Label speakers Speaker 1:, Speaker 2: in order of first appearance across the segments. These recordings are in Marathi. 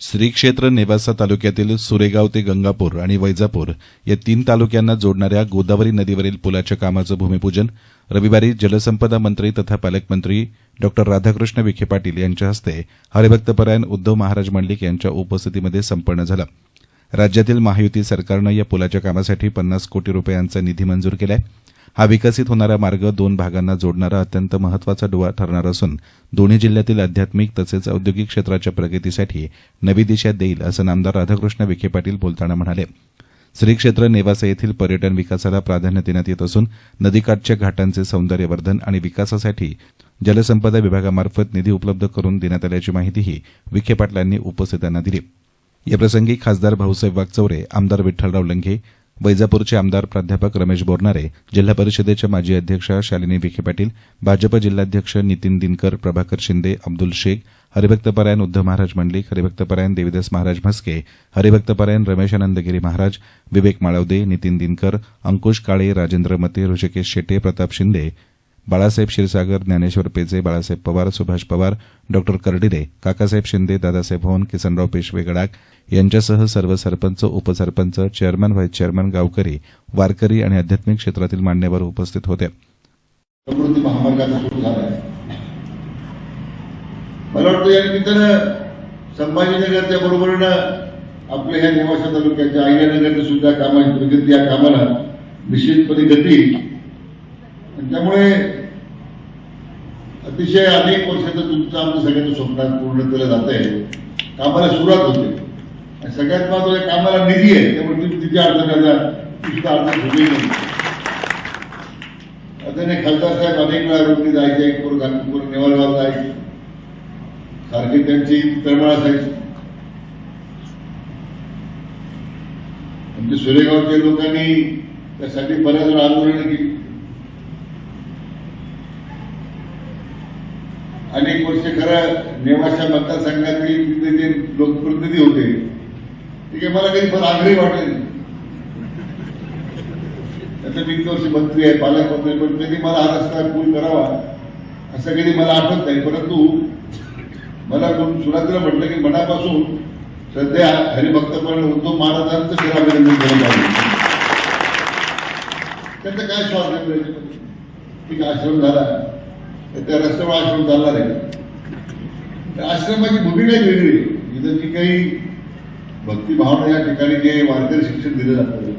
Speaker 1: श्री क्षेत्र नेवासा तालुक्यातील सुरेगाव ते गंगापूर आणि वैजापूर या तीन तालुक्यांना जोडणाऱ्या गोदावरी नदीवरील पुलाच्या कामाचं भूमिपूजन रविवारी जलसंपदा मंत्री तथा पालकमंत्री डॉ. राधाकृष्ण विखे पाटील यांच्या हस्ते हरिभक्तपरायण उद्धव महाराज मंडलिक यांच्या उपस्थितीमध्ये संपन्न झालं. राज्यातील महायुती सरकारनं या पुलाच्या कामासाठी पन्नास कोटी रुपयांचा निधी मंजूर केला आहे हा विकसित होणारा मार्ग दोन भागांना जोडणारा अत्यंत महत्त्वाचा डोळा ठरणार असून दोन्ही जिल्ह्यातील आध्यात्मिक तसेच औद्योगिक क्षेत्राच्या प्रगतीसाठी नवी दिशा देईल असं नामदार राधाकृष्ण विखे पाटील बोलताना म्हणाले. श्री क्षेत्र नेवासा येथील पर्यटन विकासाला प्राधान्य देण्यात येत असून नदीकाठच्या घाटांचे सौंदर्यवर्धन आणि विकासासाठी जलसंपदा विभागामार्फत निधी उपलब्ध करून देण्यात आल्याची माहितीही विखे पाटलांनी उपस्थितांना दिली. याप्रसंगी खासदार भाऊसाहेब वागचौरे आमदार विठ्ठलराव लंघे वैजापूरचे आमदार प्राध्यापक रमेश बोरनारे जिल्हा परिषदेच्या माजी अध्यक्षा शालिनी विखे पाटील भाजप जिल्हाध्यक्ष नितीन दिनकर प्रभाकर शिंदे अब्दुल शेख हरिभक्तपरायण उद्धव महाराज मंडलिक हरिभक्तपरायण देविदास महाराज म्हस्के हरिभक्तपरायण रमेश आनंदगिरी महाराज विवेक माळवदे नितीन दिनकर अंकुश काळे राजेंद्र मते ऋषिकेश शेटे प्रताप शिंदे बाळासाहेब क्षीरसागर ज्ञानेश्वर पेजे बाळासाहेब पवार सुभाष पवार डॉक्टर कर्डिले काकासाहेब शिंदे दादासाहेब भवन किसनराव पेशवे गडाख यांच्यासह सर्व सरपंच उपसरपंच चेअरमन व्हाईस चेअरमन गावकरी वारकरी आणि आध्यात्मिक क्षेत्रातील मान्यवर उपस्थित होते.
Speaker 2: मला वाटतं या निमित्तानं संभाजीनगरच्या बरोबरीनं आपल्या ह्या नेवासा तालुक्याच्या अहिल्यानगरच्या सुद्धा कामाची प्रगती या कामाला निश्चितपणे गती त्यामुळे अतिशय अनेक वर्षाचं तुमचं आमचं सगळ्यांचं स्वप्न पूर्ण केलं जात आहे कामाला सुरुवात होते. आणि सगळ्यात महत्वाचं कामाला निधी आहे. त्यामुळे तुम्ही तिथे अर्ज करता तुमचा अर्ज अडचण नाही आता नाही खासदार साहेब अनेक वेळा रोटी जायचे कोण घालून नेवालगाव जायचे सारखी त्यांची तळमळ असायची आमच्या सुरेगावच्या लोकांनी त्यासाठी बऱ्याच वेळा आंदोलन केली. अनेक वर्ष खरं नेवाशा मतदारसंघातील तिथे जे लोकप्रतिनिधी होते ते आहे मला कधी फार आग्रही वाटले आता मी इतके वर्ष मंत्री आहे पालकमंत्री पण कधी मला हा रस्ता पूल करावा असं कधी मला आठवत नाही. परंतु मला कोण सुरुवातीला म्हटलं की मनापासून सध्या हरिभक्तपण उद्धव महाराजांचं खरं अभिनंदन केलं पाहिजे. त्यांचा काय श्वास आहे? ठीक आहे, आश्रम झाला. तर त्या रस्त्यावर आश्रम चालणार आहे त्या आश्रमाची भूमिका वेगळी आहे इथं जी काही भक्तिभावना या ठिकाणी जे वारकरी शिक्षण दिलं जातं.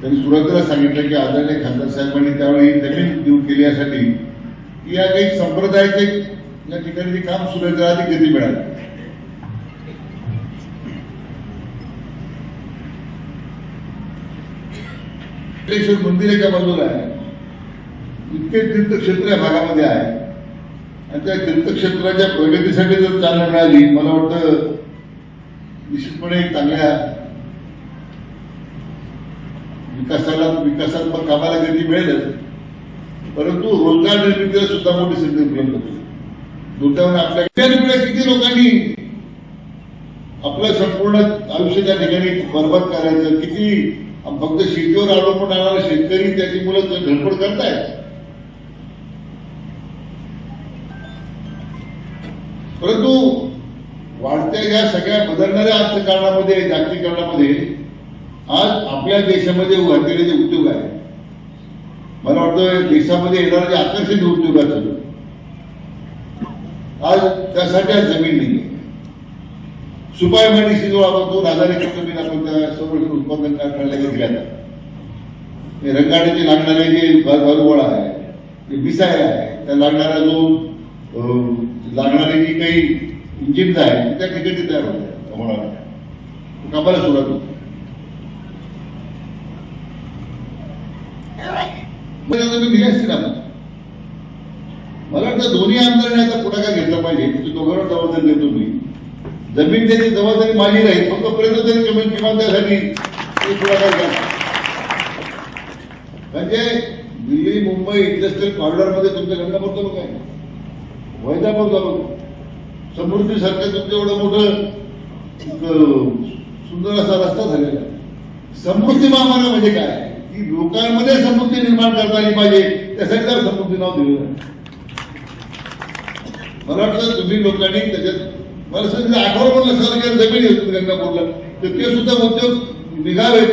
Speaker 2: त्यांनी सुरुवातीला सांगितलं की आदरणीय खासदार साहेबांनी त्यावेळी जमीन देऊ केली यासाठी की या काही संप्रदायाचे या ठिकाणी जे काम सुरू आहे त्याला गती मिळाली. मंदिर एका बाजूला आहे. इतके तीर्थक्षेत्र या भागामध्ये आहे. आणि त्या तीर्थक्षेत्राच्या प्रगतीसाठी जर चालना मिळाली मला वाटतं निश्चितपणे चांगल्या विकासाला विकासात्मक कामाला गती मिळेलच. परंतु रोजगार निर्मितीला सुद्धा मोठी संधी उपलब्ध होते दुर्दैवाने आपल्या किती लोकांनी आपलं संपूर्ण आयुष्य त्या ठिकाणी बरबाद करायचं किती फक्त शेतीवर अवलंबून राहणारे शेतकरी त्याची मुलं धडपड करतायत. परंतु वाढत्या या सगळ्या बदलणाऱ्या अर्थकारणामध्ये जागतिकरणामध्ये आज आपल्या देशामध्ये उभारलेले जे उद्योग आहे मला वाटतं देशामध्ये येणारे जे आकर्षित उद्योग आहेत आज त्यासाठी आज जमीन नाही सुपाय माडी जो आपण दोन हजार जमीन आपण त्या समोर उत्पादन करण्याला घेतल्या जातात. रंगाड्याचे लागणारे जे बरोबळ आहे जे बिसायला आहे त्या लागणारा जो अं, लागणारे जी काही इंजिन्स आहे त्या ठिकाणी तयार होतात होणार कामाला सुरुवात होते. म्हणजे तुम्ही असतील ना मला वाटतं दोन्ही आमदारांनी आता पुढाकार घेतला पाहिजे म्हणजे दोघांना जबाबदारी देतो मी. जमीन त्याची जबाबदारी माझी राहील फक्त प्रयत्न तरी कमी किमान त्यासाठी ते पुढाकार घ्या. म्हणजे दिल्ली मुंबई इंडस्ट्रियल कॉरिडॉरमध्ये तुमच्या घटना तालुका काय? वैजापूर तालुका समृद्धी सारखं तुमचं एवढं मोठं सुंदर असा रस्ता झालेला समृद्धी महामार्ग म्हणजे काय? की लोकांमध्ये समृद्धी निर्माण करता आली पाहिजे त्यासाठी तर समृद्धी नाव दिलेलं आहे मला वाटतं तुम्ही लोकांनी त्याच्यात मला सांगितलं आठवडा म्हणलं सर जमीन आहे तुम्ही गंगापूरला. तर ते सुद्धा उद्योग निघावेत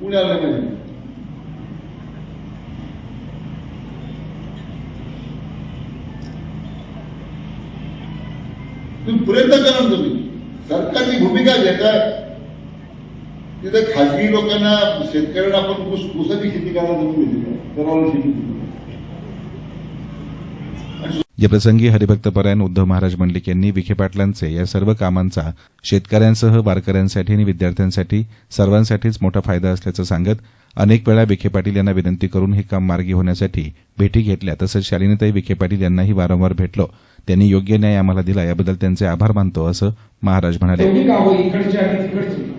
Speaker 2: पुण्याला नाही. तुम्ही प्रयत्न करा ना तुम्ही. सरकारची भूमिका घेता तिथे खाजगी लोकांना शेतकऱ्यांना आपण ऊस ऊसाची शेती करायला जमून घेतली करावं शेती
Speaker 1: या प्रसंगी हरिभक्त परायण उद्धव महाराज मंडलिक यांनी विखे पाटलांचे या सर्व कामांचा शेतकऱ्यांसह वारकऱ्यांसाठी आणि विद्यार्थ्यांसाठी सर्वांसाठीच मोठा फायदा असल्याचं सांगत अनेक वेळा विखे पाटील यांना विनंती करून हे काम मार्गी होण्यासाठी भेटी घेतल्या. तसंच शालिनीताई विखे पाटील यांनाही वारंवार भेटलो. त्यांनी योग्य न्याय आम्हाला दिला. याबद्दल त्यांचे आभार मानतो असं महाराज म्हणाले.
Speaker 3: तेवढी गावं इकडची आणि तिकडची.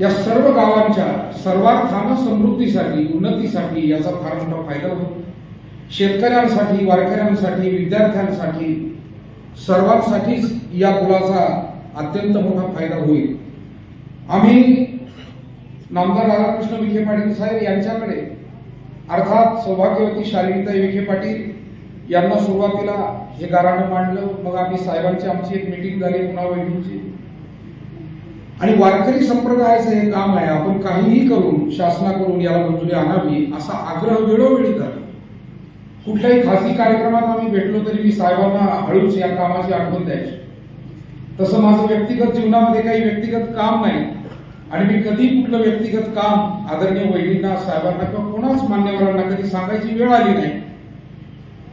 Speaker 3: या सर्व गावांच्या सर्वार्थानं समृद्धीसाठी उन्नतीसाठी याचा फार मोठा फायदा होतो. शेतकऱ्यांसाठी वारकऱ्यांसाठी विद्यार्थ्यांसाठी सर्वांसाठीच या पुलाचा अत्यंत मोठा फायदा होईल. आम्ही नामदार राधाकृष्ण विखे पाटील साहेब यांच्याकडे अर्थात सौभाग्यवती शालिनीताई विखे पाटील यांना सुरुवातीला हे गाराणं मांडलं मग आम्ही साहेबांची आमची एक मिटिंग झाली पुन्हा वैठीची आणि वारकरी संप्रदायाचं हे काम आहे आपण काहीही करून शासनाकडून याला मंजुरी आणावी असा आग्रह वेळोवेळी झाला कुठल्याही खासगी कार्यक्रमात आम्ही भेटलो तरी मी साहेबांना हळूच या कामाची आठवण द्यायची. तसं माझं व्यक्तिगत जीवनामध्ये काही व्यक्तिगत काम नाही. आणि मी कधी कुठलं व्यक्तिगत काम आदरणीय वहिनींना साहेबांना किंवा कोणाच मान्यवरांना कधी सांगायची वेळ आली नाही.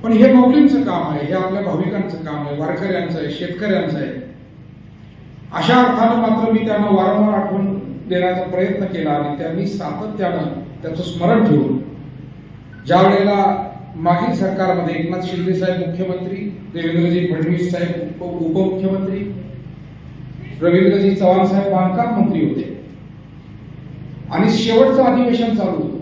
Speaker 3: पण हे मौलींचं काम आहे हे आपल्या भाविकांचं काम आहे वारकऱ्यांचं आहे शेतकऱ्यांचं आहे. अशा अर्थानं मात्र मी त्यांना वारंवार आठवण देण्याचा प्रयत्न केला आणि त्यांनी सातत्यानं त्याचं स्मरण ठेवून ज्या वेळेला मागील सरकारमध्ये एकनाथ शिंदे साहेब मुख्यमंत्री देवेंद्रजी फडणवीस साहेब उपमुख्यमंत्री रवींद्रजी चव्हाण साहेब बांधकाम मंत्री होते. आणि शेवटचं अधिवेशन चालू होतं.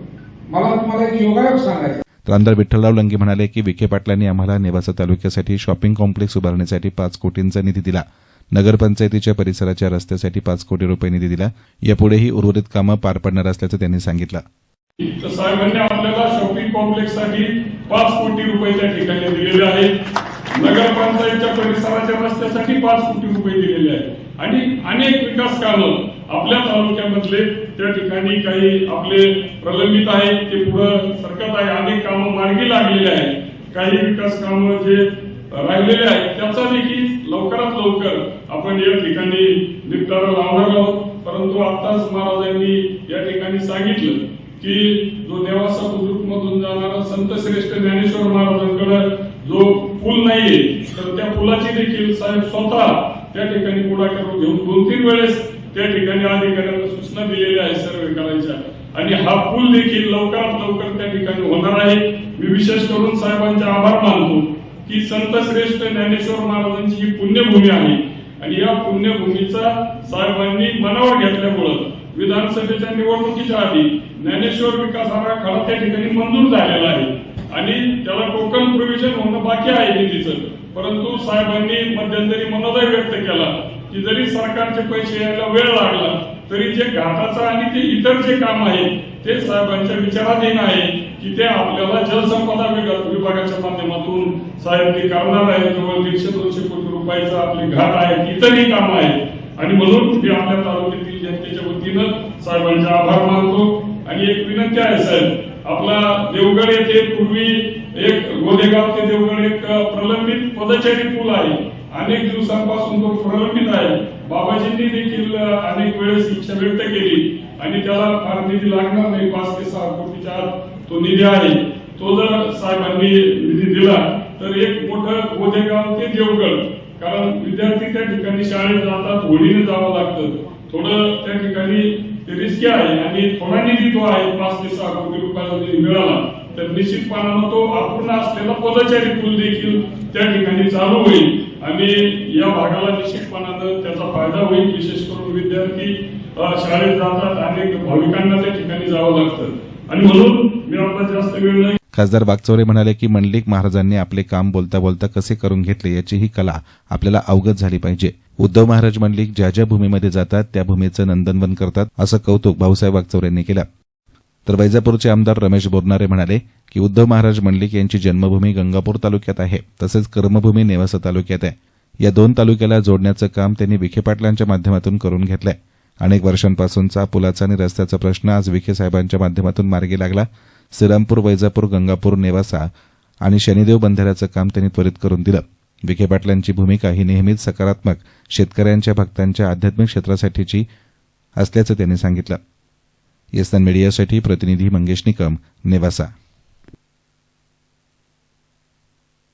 Speaker 3: मला तुम्हाला एक योगायोग सांगायचा
Speaker 1: तर आमदार विठ्ठलराव लंगे म्हणाले की विखे पाटलांनी आम्हाला नेवासा तालुक्यासाठी शॉपिंग कॉम्प्लेक्स उभारण्यासाठी पाच कोटींचा निधी दिला. नगरपंचायतीच्या परिसराच्या रस्त्यासाठी पाच कोटी रुपये निधी दिला. यापुढेही उर्वरित कामं पार पडणार असल्याचं त्यांनी सांगितलं.
Speaker 4: साहेबांनी आपल्याला शॉपिंग कॉम्प्लेक्ससाठी पाच कोटी रुपये त्या ठिकाणी दिलेले आहेत. नगरपंचायतच्या परिसराच्या रस्त्यासाठी पाच कोटी रुपये दिलेले आहेत. आणि अनेक विकास कामं आपल्या तालुक्यामधले त्या ठिकाणी काही आपले प्रलंबित आहेत ते पुढे सरकत आहे अनेक कामं मार्गी लागलेली आहेत. काही विकास कामं जे राहिलेले आहेत त्याचा देखील लवकरात लवकर आपण या ठिकाणी निपटारा लावणार आहोत. परंतु आताच महाराजांनी या ठिकाणी सांगितलं की जो देवासा बुद्रुक मधून जाणारा संत श्रेष्ठ ज्ञानेश्वर महाराजांकडे जो पूल नाहीये तर त्या पुलाची देखील साहेब स्वतः त्या ठिकाणी पुढाकार घेऊन दोन तीन वेळेस त्या ठिकाणी अधिकाऱ्यांना सूचना दिलेल्या आहे सर्वे करायच्या आणि हा पूल देखील लवकरात लवकर त्या ठिकाणी होणार आहे. मी विशेष करून साहेबांचे आभार मानतो की संत श्रेष्ठ ज्ञानेश्वर महाराजांची ही पुण्यभूमी आहे. आणि या पुण्यभूमीचा साहेबांनी मनावर घेतल्यामुळं विधानसभेच्या निवडणुकीच्या आधी ज्ञानेश्वर विकास आराखडा त्या ठिकाणी मंजूर झालेला आहे. आणि त्याला टोकन प्रोव्हिजन होणं बाकी आहे निधीचं. परंतु साहेबांनी मध्यंतरी मनोदय व्यक्त केला. की जरी सरकारचे पैसे यायला वेळ लागला तरी जे घाटाचं आणि ते इतर जे काम आहे ते साहेबांच्या विचाराधीन आहे की ते आपल्याला जलसंपदा विभागाच्या माध्यमातून साहेब ते करणार आहेत. जवळ दीडशे दोनशे कोटी रुपयाचा आपले घाट आहे इतरही काम आहे आणि म्हणून मी आपल्या तालुक्यातील जनतेच्या वतीनं साहेबांचे आभार मानतो. आणि एक विनंती आहे साहेब आपला देवगड येथे पूर्वी एक गोदेगाव ते देवगड एक प्रलंबित पदचारी पूल आहे. अनेक दिवसांपासून तो प्रलंबित आहे. बाबाजींनी देखील अनेक वेळेस इच्छा व्यक्त केली आणि त्याला फार निधी लागणार नाही. पाच ते सहा कोटीच्या आत तो निधी आहे. तो जर साहेबांनी निधी दिला तर एक मोठं गोदेगाव ते देवगड. कारण विद्यार्थी त्या ठिकाणी शाळेत जातात होडीने जावं लागतं. थोडं त्या ठिकाणी ते रिस्की आहे आणि थोडा निधी तो आहे पाच ते सहा कोटी रुपयाचा निधी मिळाला. तर निश्चितपणानं तो अपूर्ण असलेला पदचारी पूल देखील त्या ठिकाणी चालू होईल. आणि या भागाला निश्चितपणानं त्याचा फायदा होईल. विशेष करून विद्यार्थी शाळेत जातात आणि भाविकांना त्या ठिकाणी जावं लागतं. आणि म्हणून मी आपला जास्त वेळ नाही.
Speaker 1: खासदार बागचौरे म्हणाले की मंडलिक महाराजांनी आपले काम बोलता बोलता कसे करून घेतले याची ही कला आपल्याला अवगत झाली पाहिजे. उद्धव महाराज मंडलिक ज्या ज्या भूमीमध्ये जातात त्या भूमीचं नंदनवन करतात असं कौतुक भाऊसाहेब बागचौरे यांनी केलं. तर वैजापूरचे आमदार रमेश बोरनारे म्हणाले की उद्धव महाराज मंडलिक यांची जन्मभूमी गंगापूर तालुक्यात आहे तसेच कर्मभूमी नेवासा तालुक्यात आहे. या दोन तालुक्याला जोडण्याचं काम त्यांनी विखे पाटलांच्या माध्यमातून करून घेतलंय. अनेक वर्षांपासूनचा पुलाचा आणि रस्त्याचा प्रश्न आज विखे साहेबांच्या माध्यमातून मार्गी लागला. श्रीरामपूर वैजापूर गंगापूर नेवासा आणि शनिदेव बंधाऱ्याचं काम त्यांनी त्वरित करून दिलं. विखे पाटलांची भूमिका ही नेहमीच सकारात्मक शेतकऱ्यांच्या भक्तांच्या आध्यात्मिक क्षेत्रासाठीची असल्याचं त्यांनी सांगितलं. येसन मीडियासाठी प्रतिनिधी मंगेश निकम नेवासा.